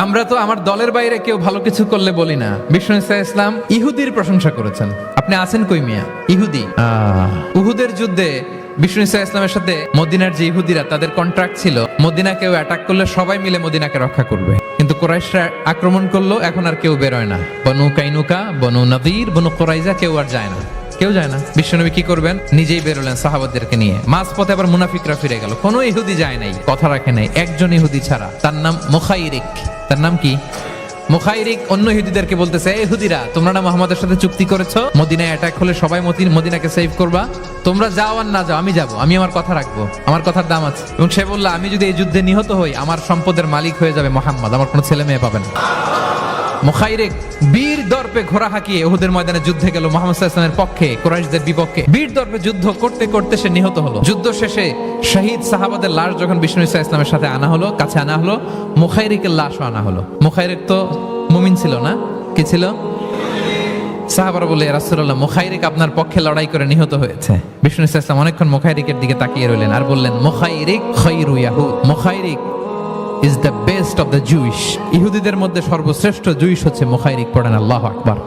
আমরা তো আমার দলের বাইরে কেউ ভালো কিছু করলে বলি না। বিষ্ণু ইসা ইসলাম ইহুদির প্রশংসা করেছেন। আপনি আছেন কই মিয়া? ইহুদি। উহুদের যুদ্ধে বিষ্ণু ইসা ইসলামের সাথে মদিনার যে ইহুদিরা তাদের কন্ট্রাক্ট ছিল মদিনা কেউ অ্যাটাক করলে সবাই মিলে মদিনাকে রক্ষা করবে। কিন্তু কোরাইশরা আক্রমণ করল এখন আর কেউ বেরোয় না। বনু কাইনুকা বনু নদীর বনু কোরাইজা কেউ আর যায় না। কেউ যায় না। বিশ্বনবী কি করবেন? নিজেই বেরোলেন সাহাবাদেরকে নিয়ে। মাঝ পথে আবার মুনাফিকরা ফিরে গেল। কোনো ইহুদি যায় নাই কথা রাখে নাই। একজন ইহুদি ছাড়া তার নাম মুখাইরিক। তার নাম কি? মুখাইরিক অন্য ইহুদিদেরকে বলতেছে "এই ইহুদিরা, তোমরা না মোহাম্মদের সাথে চুক্তি করেছ? মদিনায় অ্যাটাক হলে সবাই মতিন মদিনাকে সেভ করবা। তোমরা যাও আর না যাও, আমি যাব, আমি আমার কথা রাখব। আমার কথার দাম আছে। এবং সে বলল, আমি যদি এই যুদ্ধে নিহত হই, আমার সম্পদের মালিক হয়ে যাবে মোহাম্মদ, আমার কোনো ছেলে মেয়ে পাবেন মুখাইরেক, বীর দর্পে ঘোড়া হাঁকিয়ে ওহুদের ময়দানে যুদ্ধে গেল মোহাম্মদ পক্ষে। কোরাইশদের বিপক্ষে। বীর দর্পে যুদ্ধ করতে করতে সে নিহত হলো। যুদ্ধ শেষে শহীদ সাহাবাদের লাশ যখন বিষ্ণু ইসা ইসলামের সাথে আনা হলো, কাছে আনা হলো মুখাইরিকের লাশও আনা হলো। মুখাইরিক তো মুমিন ছিল না? কি ছিল? বলে রাসূলুল্লাহ, মুখাইরিক আপনার পক্ষে লড়াই করে নিহত হয়েছে। বিষ্ণু ইসা ইসলাম অনেকক্ষণ মুখাইরিকের দিকে তাকিয়ে রইলেন আর বললেন, মুখাইরিক খৈরু Mukhairiq is the best of the Jewish ইহুদিদের মধ্যে সর্বশ্রেষ্ঠ জুইশ হচ্ছে মুখাইরিক, পড়েন আল্লাহ আকবার।